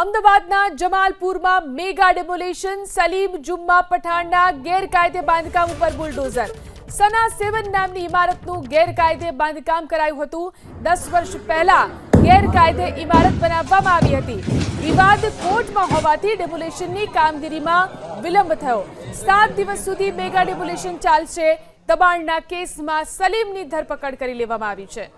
અમદાવાદના જમાલપુરમાં mega demolition, Salim Jumma પઠાણના ગેરકાયદે બાંધકામ ઉપર બુલડોઝર. સના સેવન નામની ઇમારતનું ગેરકાયદે બાંધકામ કરાયું હતું. દસ વર્ષ પહેલા ગેરકાયદે ઇમારત બનાવવામાં આવી હતી. વિવાદ કોર્ટમાં હોવાથી ડેમોલેશનની કામગીરીમાં વિલંબ થયો. સાત દિવસ સુધી મેગા ડેમોલેશન ચાલશે. દબાણના કેસમાં સલીમની ધરપકડ કરી લેવામાં આવી છે.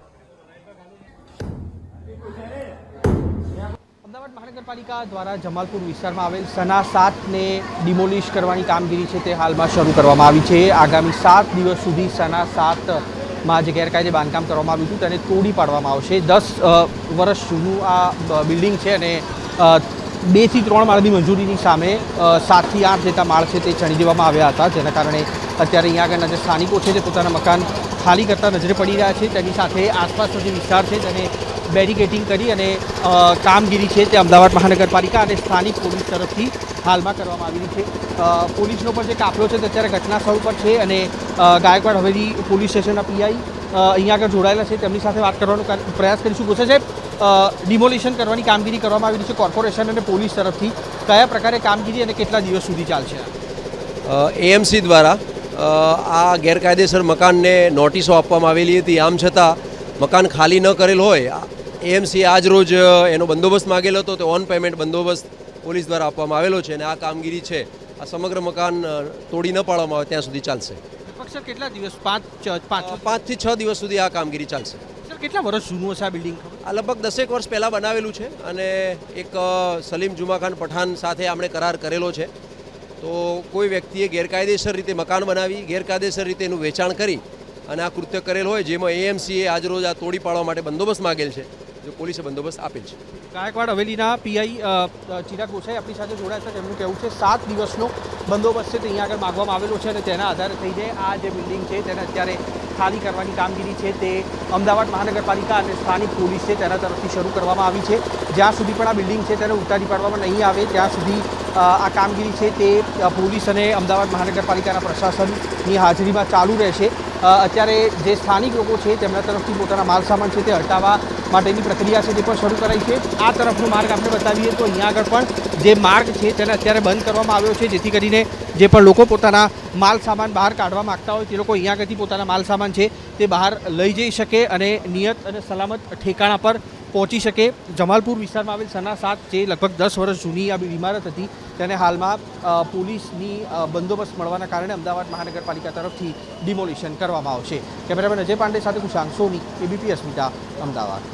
અમદાવાદ મહાનગરપાલિકા દ્વારા જમાલપુર વિસ્તારમાં આવેલ સના સાતને ડિમોલિશ કરવાની કામગીરી છે તે હાલમાં શરૂ કરવામાં આવી છે. આગામી સાત દિવસ સુધી સના સાતમાં જે ગેરકાયદે બાંધકામ કરવામાં આવ્યું હતું તેને તોડી પાડવામાં આવશે. દસ વર્ષ જૂનું આ બિલ્ડિંગ છે અને બેથી ત્રણ માળની મંજૂરીની સામે સાતથી આઠ જેટલા માળ છે તે ચણી દેવામાં આવ્યા હતા. જેના કારણે અત્યારે અહીંયા આગળના જે સ્થાનિકો છે તે પોતાના મકાન ખાલી કરતા નજરે પડી રહ્યા છે. તેની સાથે આસપાસનો જે વિસ્તાર છે તેને બેરિકેટિંગ કરી અને કામગીરી છે તે અમદાવાદ મહાનગરપાલિકા અને સ્થાનિક પોલીસ તરફથી હાલમાં કરવામાં આવી રહી છે. પોલીસનો પણ જે કાફલો છે તે અત્યારે ઘટના સ્થળ પર છે અને ગાયકવાડ હવેલી પોલીસ સ્ટેશનના પીઆઈ અહીંયા આગળ જોડાયેલા છે. તેમની સાથે વાત કરવાનો પ્રયાસ કરીશું. પૂછે છે ડિમોલિશન કરવાની કામગીરી કરવામાં આવી રહી છે કોર્પોરેશન અને પોલીસ તરફથી. કયા પ્રકારે કામગીરી અને કેટલા દિવસ સુધી ચાલશે એએમસી દ્વારા આ ગેરકાયદેસર મકાનને નોટિસો આપવામાં આવેલી હતી. આમ છતાં, મકાન ખાલી ન કરેલ હોય એએમસી આજ રોજ એનો બંદોબસ્ત માગેલો હતો. તો ઓન પેમેન્ટ બંદોબસ્ત પોલીસ દ્વારા આપવામાં આવેલો છે અને આ કામગીરી છે આ સમગ્ર મકાન તોડી ન પાડવામાં આવે ત્યાં સુધી ચાલશે. કેટલા દિવસ પાંચ પાંચથી છ દિવસ સુધી આ કામગીરી ચાલશે. કેટલા વર્ષ જૂનું હશે આ બિલ્ડિંગ આ લગભગ દસેક વર્ષ પહેલાં બનાવેલું છે અને એક સલીમ જુમાખાન પઠાન સાથે આપણે કરાર કરેલો છે. તો કોઈ વ્યક્તિએ ગેરકાયદેસર રીતે મકાન બનાવી ગેરકાયદેસર રીતે એનું વેચાણ કરી અને આ કૃત્ય કરેલ હોય જેમાં એએમસીએ આજરોજ આ તોડી પાડવા માટે બંદોબસ્ત માગેલ છે, જો પોલીસે બંદોબસ્ત આપેલ છે. ગાયકવાડ હવેલીના પીઆઈ ચિરાગ ગોસાઈ આપણી સાથે જોડાયા છે. તેમનું કહેવું છે, સાત દિવસનો બંદોબસ્ત છે તે અહીંયા આગળ માગવામાં આવેલો છે અને તેના આધારે થઈને આ જે બિલ્ડિંગ છે તેને અત્યારે ખાલી કરવાની કામગીરી છે તે અમદાવાદ મહાનગરપાલિકા અને સ્થાનિક પોલીસ છે તેના તરફથી શરૂ કરવામાં આવી છે. જ્યાં સુધી પણ આ બિલ્ડિંગ છે તેને ઉતારી પાડવામાં નહીં આવે, ત્યાં સુધી આ કામગીરી છે તે પોલીસ અને અમદાવાદ મહાનગરપાલિકાના પ્રશાસનની હાજરીમાં ચાલુ રહેશે. અત્યારે જે સ્થાનિક લોકો છે, તેમના તરફથી પોતાના માલ સામાન છે તે હટાવવા માટેની પ્રક્રિયા છે તે પણ શરૂ કરાઈ છે. આ તરફનો માર્ગ આપણે બતાવીએ તો અહીંયા આગળ પણ જે માર્ગ છે તેને અત્યારે બંધ કરવામાં આવ્યો છે, જેથી કરીને જે પણ લોકો પોતાના માલ સામાન બહાર કાઢવા માંગતા હોય તે લોકો અહીંયા આગળથી પોતાના માલ સામાન છે તે બહાર લઈ જઈ શકે અને નિયત અને સલામત ઠેકાણા પર પહોંચી શકે. જમાલપુર વિસ્તારમાં આવેલ સના સાત, જે લગભગ દસ વર્ષ જૂની આ ઇમારત હતી, તેને હાલમાં પોલીસની બંદોબસ્ત મળવાના કારણે અમદાવાદ મહાનગરપાલિકા તરફથી ડિમોલિશન કરવામાં આવશે. કેમેરામેન અજય પાંડે સાથે કુશાંક સોની, એબીપી અસ્મિતા, અમદાવાદ.